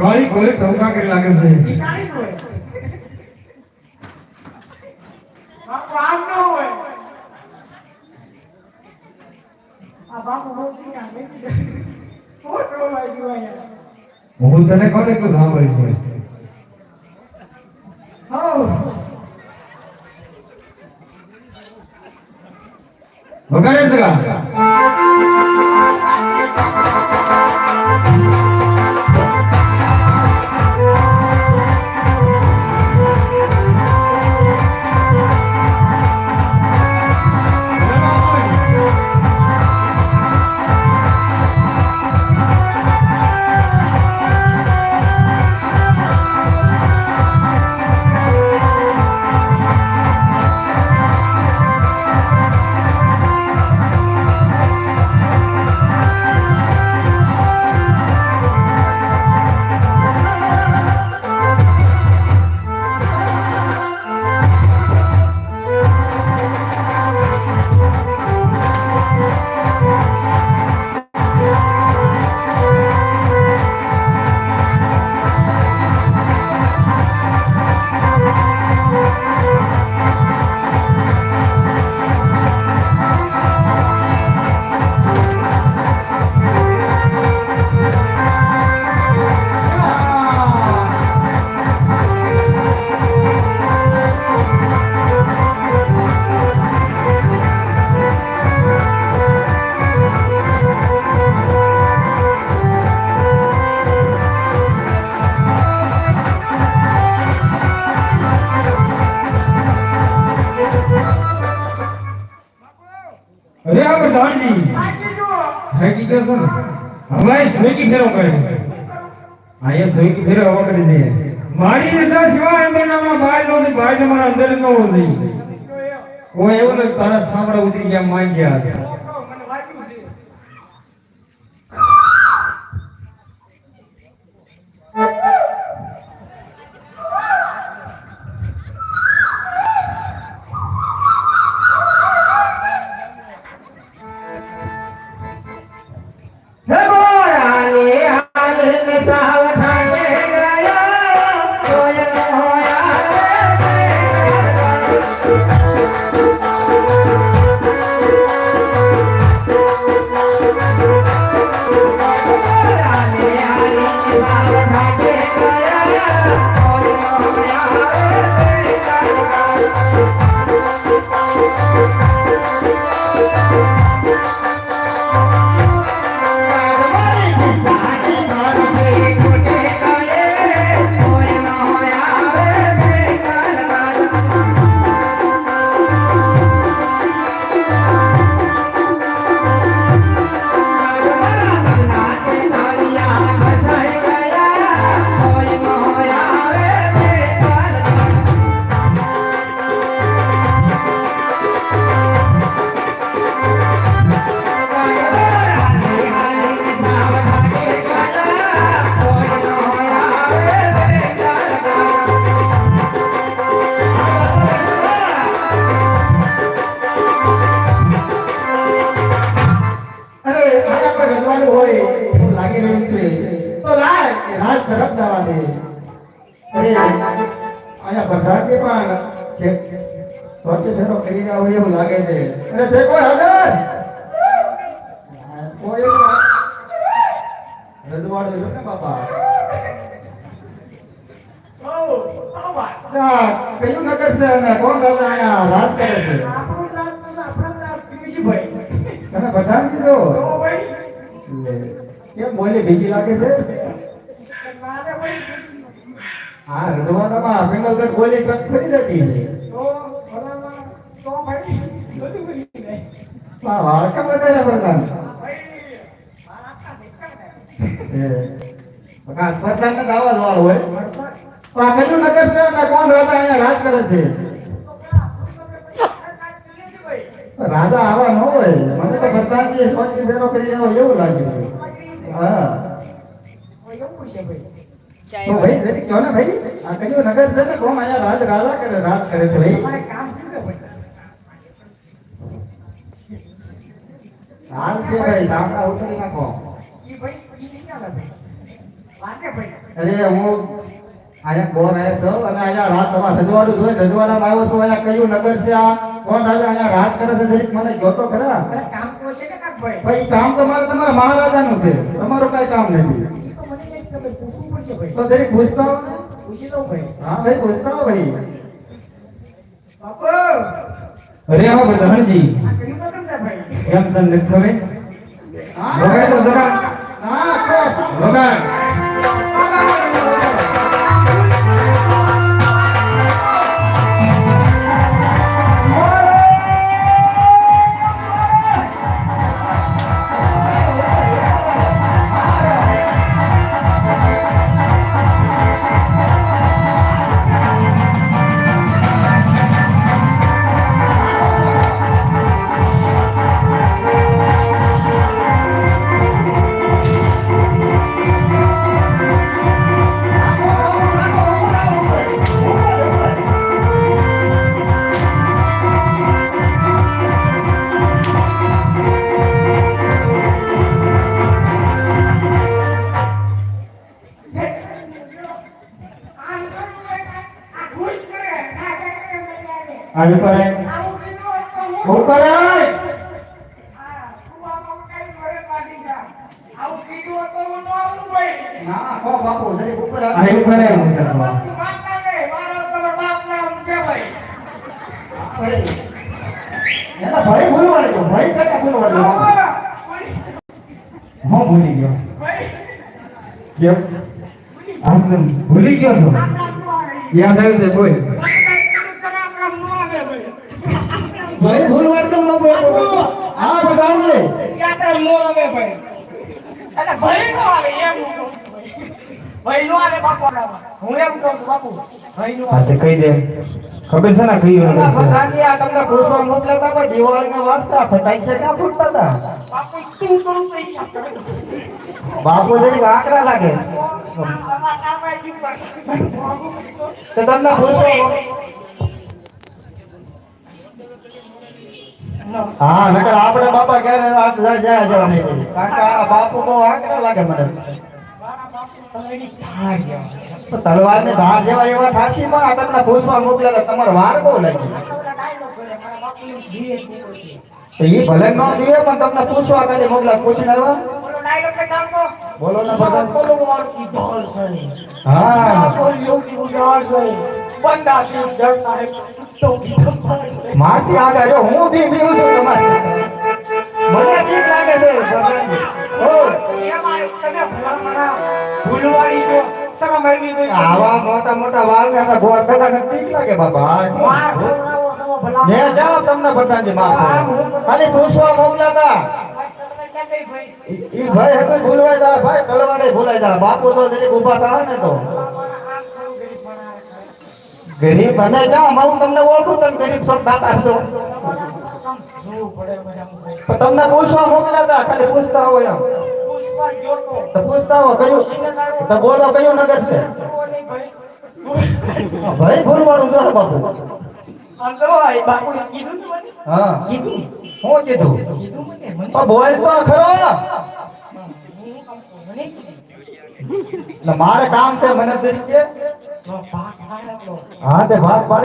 કાળી કોઈ ધમકા કરી લાગે છે. હું તને કોને એટલું સાંભળી હોય. વગાડે છે ને હવે સ્વીકી ફેરો કરે સ્વીકી ફેરો કરી દે મારી રજા સિવાય અંદર નામના બાય નો થી બાય નંબર અંદર નો નહીં કોઈ એવું તારા સાંભળા ઉતરી ગયા માંગ પણ સ્વચ્છ ફેરો કરી રહ્યા હોય એવું લાગે છે. અને છે કોઈ હાજર કયું નગર છે અને કોણ અહીંયા રાજ કરે છે? તમે બધાને કીધું? કેમ બોલી બીજી લાગે છે? ભાઈ, હા રજવાડામાં પિંગલગઢ બોલી કટ ખરી જતી તો તો ભાઈ, બધું. આ વાળકા બધાને જ હોય. તો આ કયું નગર અને કોણ રાજા અહીંયા રાજ કરે છે? રાજા આવા ન હોય. મને તો પ્રધાનજી સ્વચ્છ ફેરો કરી હોય એવું લાગ્યું હા. એવું છે ભાઈ. તો ભાઈ જરી કહો ને ભાઈ? આ કયું નગર છે ને? કોણ અહીંયા રાજ રાજા કરે રાજ કરે છે ભાઈ? કામ? હાલ છે ભાઈ? સામના ઉતરી નાખો. ઈ ભાઈ, ઈ નહીં આવે ભાઈ. વાંચે ભાઈ. અરે હું અહીંયા કોણ આવ્યો છું અને અહીંયા રાત તમારે રજવાડું જોઈ રજવાડામાં આવ્યો છું અહીંયા કયું નગર છે આ? કોણ રાજા અહીંયા રાજ કરે છે જરીક મને કહો તો ખરા કામ તો છે ને ભાઈ. ભાઈ કામ તો મારે તમારા મહારાજાનું છે. તમારું કઈ કામ નથી. ભાઈ. તો જરીક પૂછતા પૂછી લઉં ભાઈ. હા ભાઈ પૂછતા ભાઈ બાપુ, અરે હો પ્રધાનજી? એમ ખબર હા વગાડ તો જરા. હા વગાડ આવી પડે. જરીક ઉપર આવો. પડે. હું કરવા ભાઈ. એના ભાઈ ભૂલવાડે તો ભાઈ કયા ભૂલવાડે હું ભૂલી ગયો? કેમ? ભૂલી ગયો છો? યાદ આવ્યું બોલ ભાઈ ભૂલવાડે તો ન બોલો હા ભગવાનજી હું એમ કહું છું બાપુ ભાઈ નું હા તે કહી દે. ખબર છે ને કયું નગર આ તમને પૂછવા મોકલ્યા હતા પણ દિવાળીના વાગતા ફટાઈ છે ક્યાં ફૂટતા હતા. બાપુ તું કરું તો બાપુ જરીક આકરા લાગે. તો તમને પૂછવા હા નકર આપણે બાપા ક્યારે જવા નહીં દઈએ. કારણ કે આ બાપુ બહુ આકરા લાગે મને. તો તલવારની ધાર જેવા એવા ઠાસી પણ આ તમને પૂછવા મોકલેલા તમારો વાર બહુ લાગી. તો ઈ ભલે ન દીએ પણ તમને પૂછવા કદી મોકલા. પૂછી આવ્યા બોલો ને બધા. હા. મારથી આગળ જો હું બી બીવું છું તમારે. મને ઠીક લાગે છે ભગવાનજી. ઓ, આવા મોટા મોટા વાલ ને આવા ગોળ બધાને ઠીક લાગે બાબા. મેં જાઓ તમને બધાને માફ ખાલી પૂછવા મોકલા હતા ઈ ભાઈ હતો ભૂલવાઈ જાય ભાઈ તલવાડે ભૂલાઈ જાય. બાપુ તો જરીક ઊભા થાય ને તો. ગરીબ અને જા હું તમને ઓળખું, તમે ગરીબ છો દાતા છો પણ તમને પૂછવા મોકલ્યા હતા, ખાલી પૂછતા હોય એમ. તો પૂછતા હો કયું? તો બોલો, કયું નગર છે? ભાઈ ભૂલવાળું જો બાપુ તો તો મારે કામ છે મને તરીકે. તો હા તે ભાગ